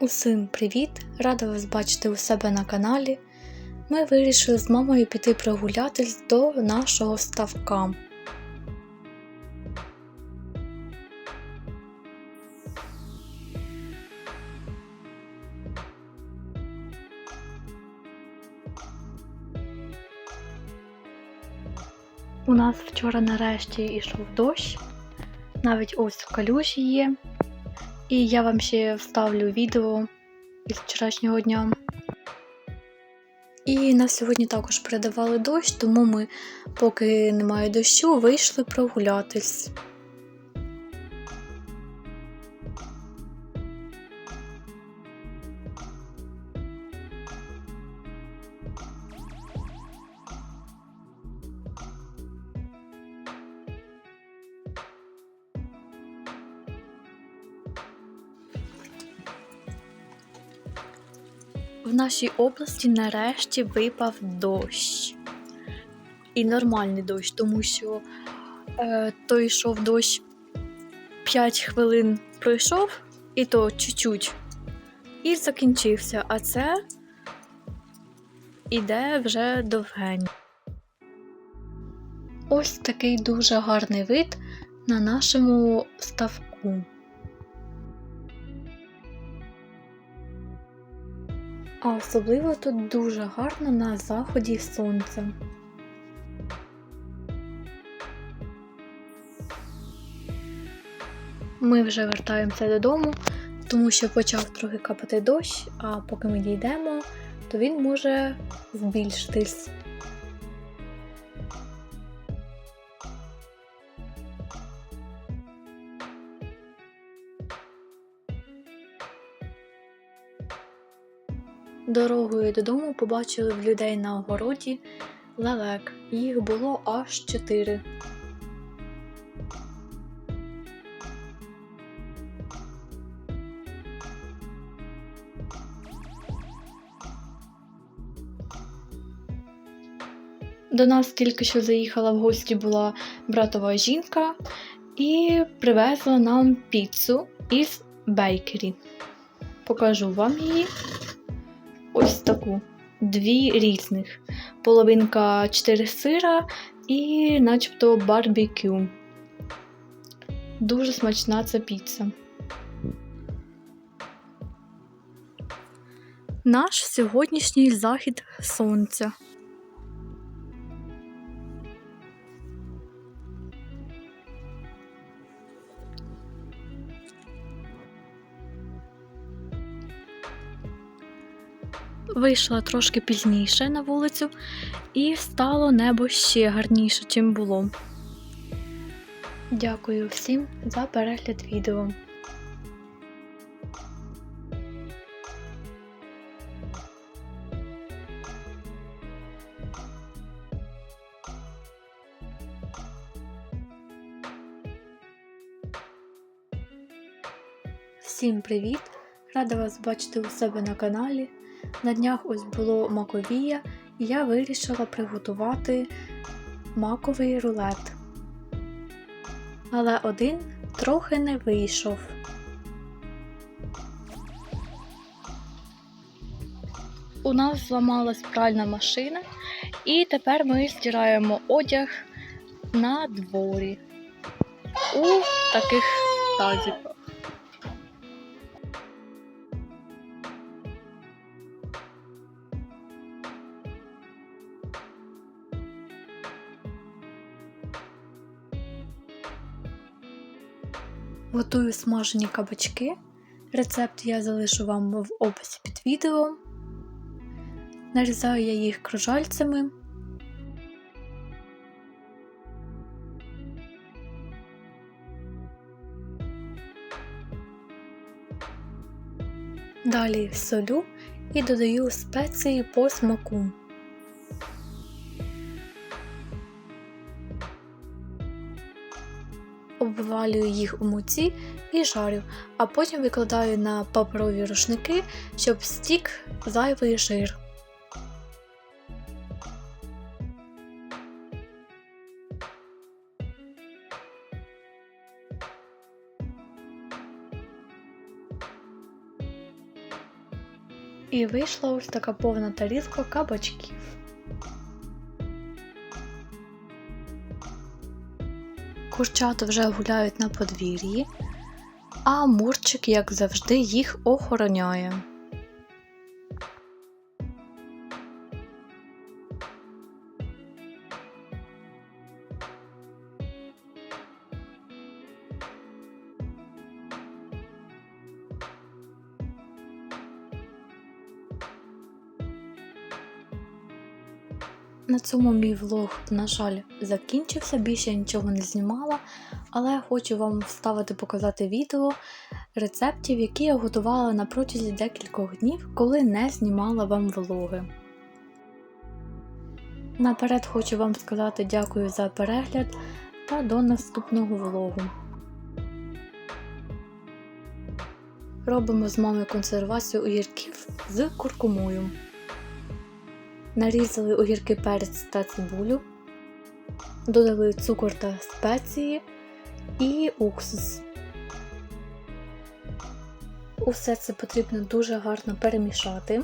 Усім привіт! Рада вас бачити у себе на каналі. Ми вирішили з мамою піти прогулятись до нашого ставка. У нас вчора нарешті йшов дощ, навіть ось калюжі є. І я вам ще вставлю відео із вчорашнього дня. І на сьогодні також передавали дощ, тому ми, поки немає дощу, вийшли прогулятись. В нашій області нарешті випав дощ. І нормальний дощ, тому що е, то йшов дощ 5 хвилин пройшов, і то чуть-чуть, і закінчився. А це іде вже довгень. Ось такий дуже гарний вид на нашому ставку. А особливо тут дуже гарно на заході сонця. Ми вже вертаємося додому, тому що почав трохи капати дощ, а поки ми дійдемо, то він може збільшитись. Дорогою додому побачили в людей на огороді лелек. Їх було аж чотири. До нас тільки що заїхала в гості була братова жінка і привезла нам піцу із бейкері. Покажу вам її ось таку. Дві різних. Половинка 4 сира і начебто барбекю. Дуже смачна ця піца. Наш сьогоднішній захід сонця. Вийшла трошки пізніше на вулицю, і стало небо ще гарніше, чим було. Дякую всім за перегляд відео. Всім привіт! Рада вас бачити у себе на каналі. На днях ось було маковія, і я вирішила приготувати маковий рулет. Але один трохи не вийшов. У нас зламалась пральна машина, і тепер ми стираємо одяг на дворі у таких тазиках. Готую смажені кабачки. Рецепт я залишу вам в описі під відео. Нарізаю я їх кружальцями. Далі солю і додаю спеції по смаку. Обвалюю їх у муці і жарю, а потім викладаю на паперові рушники, щоб стік зайвий жир. І вийшла ось така повна тарілка кабачків. Курчата вже гуляють на подвір'ї, а Мурчик, як завжди, їх охороняє. На цьому мій влог, на жаль, закінчився, більше я нічого не знімала, але хочу вам вставити показати відео рецептів, які я готувала на протязі декількох днів, коли не знімала вам влоги. Наперед хочу вам сказати дякую за перегляд та до наступного влогу. Робимо з мамою консервацію огірків з куркумою. Нарізали огірки перець та цибулю, додали цукор та спеції і уксус. Усе це потрібно дуже гарно перемішати.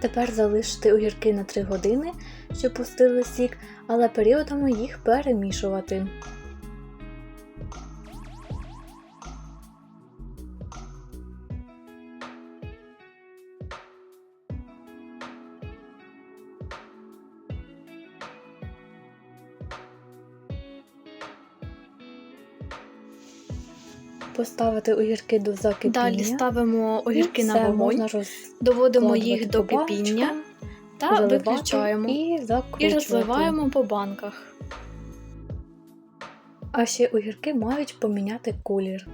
Тепер залишити огірки на 3 години, щоб пустили сік, але періодами їх перемішувати. Поставити огірки до закипіння. Далі ставимо огірки І на все, вогонь, роз... доводимо їх до кипіння та виключаємо і і розливаємо по банках. А ще огірки мають поміняти колір.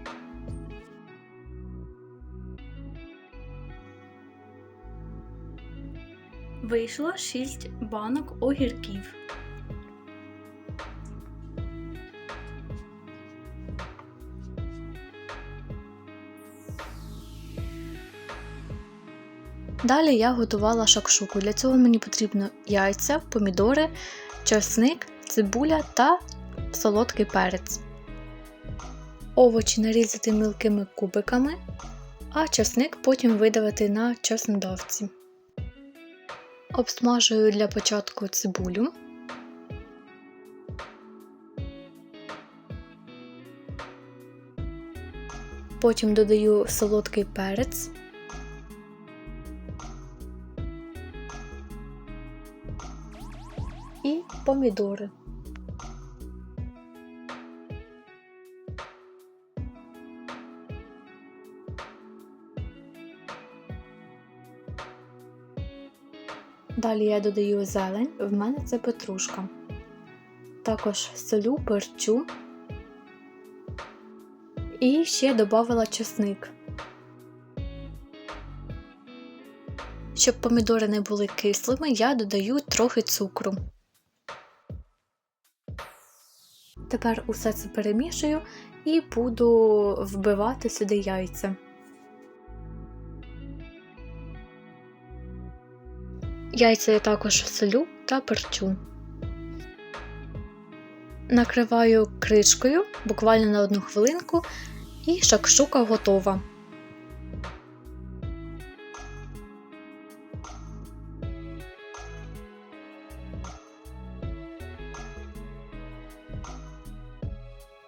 Вийшло 6 банок огірків. Далі я готувала шакшуку. Для цього мені потрібно яйця, помідори, чесник, цибуля та солодкий перець. Овочі нарізати мілкими кубиками, а чесник потім видавити на чеснодавці. Обсмажую для початку цибулю. Потім додаю солодкий перець. Помідори. Далі я додаю зелень, в мене це петрушка. Також солю, перчу. І ще додала чесник. Щоб помідори не були кислими, я додаю трохи цукру. Тепер усе це перемішую і буду вбивати сюди яйця. Яйця я також солю та перчу. Накриваю кришкою буквально на одну хвилинку, і шакшука готова.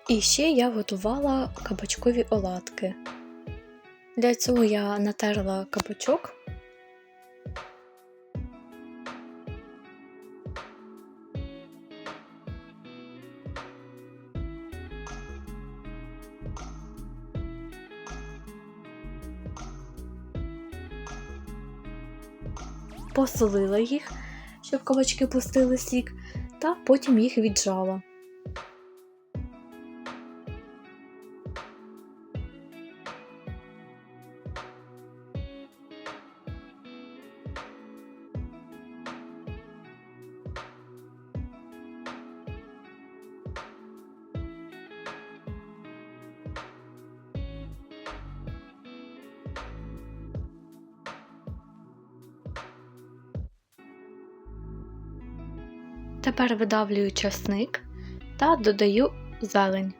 І ще я готувала кабачкові оладки. Для цього я натерла кабачок. Посолила їх, щоб кабачки пустили сік, та потім їх віджала. Тепер видавлюю часник та додаю зелень.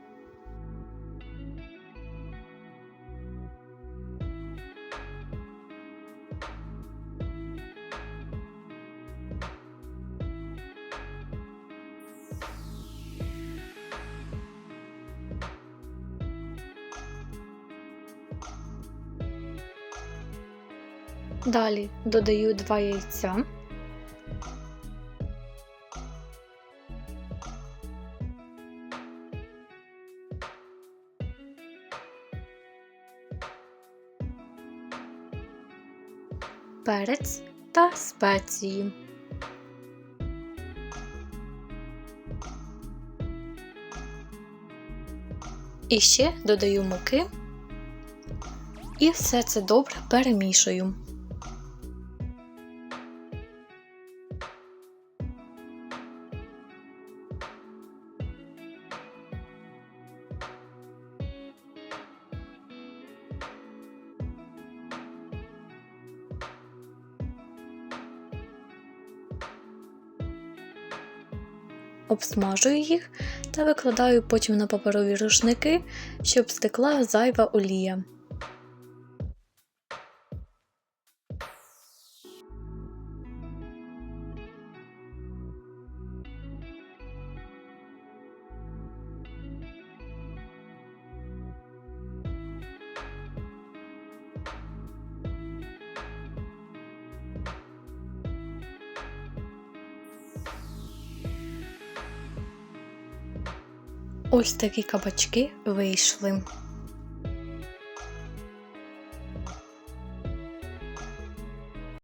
Далі додаю 2 яйця. Перець та спеції. І ще додаю муки і все це добре перемішую. Обсмажую їх та викладаю потім на паперові рушники, щоб стекла зайва олія. Ось такі кабачки вийшли.